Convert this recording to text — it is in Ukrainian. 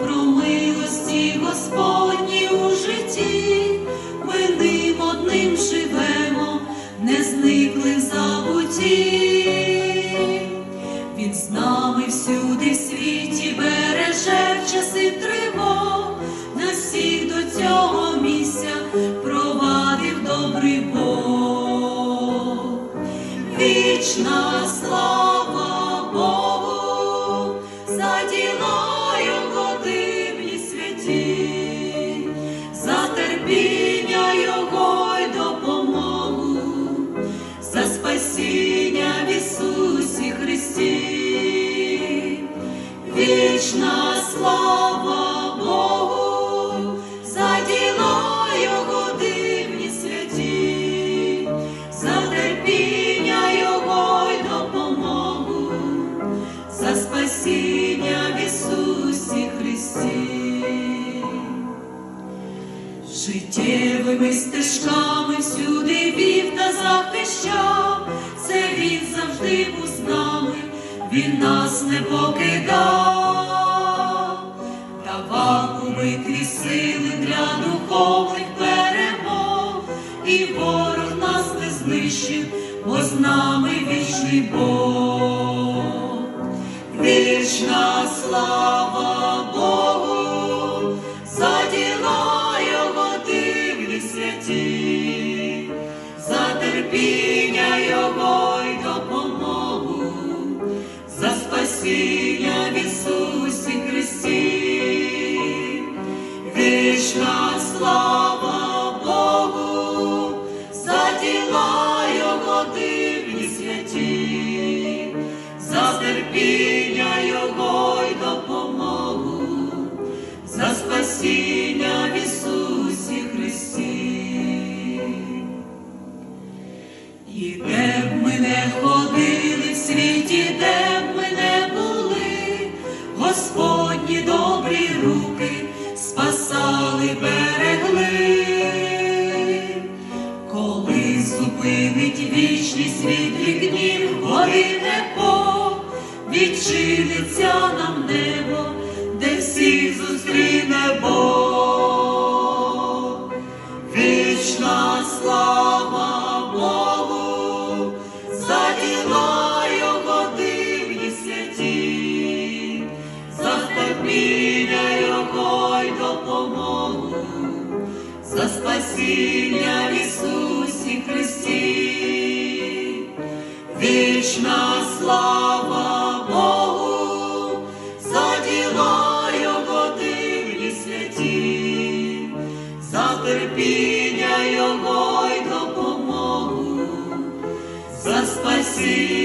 про милості Господні у житті, ми ним одним живемо, не зникли забуті, Він з нами всюди в світі береже часи тривог, на всіх до цього місця провадив добрий Бог. Вічна слава. Спасіння в Ісусі Христі. Життєвими стежками всюди вів та захищав, це він завжди був з нами, він нас не покидав, давав у битві сили для духовних перемог, і ворог нас не знищив, бо з нами вічний Бог. Вічна слава Богу, за діла Його дивні святі, за терпіння Його й допомогу, за спасіння в Ісусі Христі. Вічна слава Богу, за діла Його дивні святі, за терпіння І де б ми не ходили в світі, де б ми не були, Господні добрі руки спасали, берегли, коли зупинить вічний світлі гнів, гори небо, відчиниться нам небо, допомогу, за спасіння в Ісусі Христі. Вічна слава Богу, за діла Його дивні святі, за терпіння Його й допомогу, за спасіння.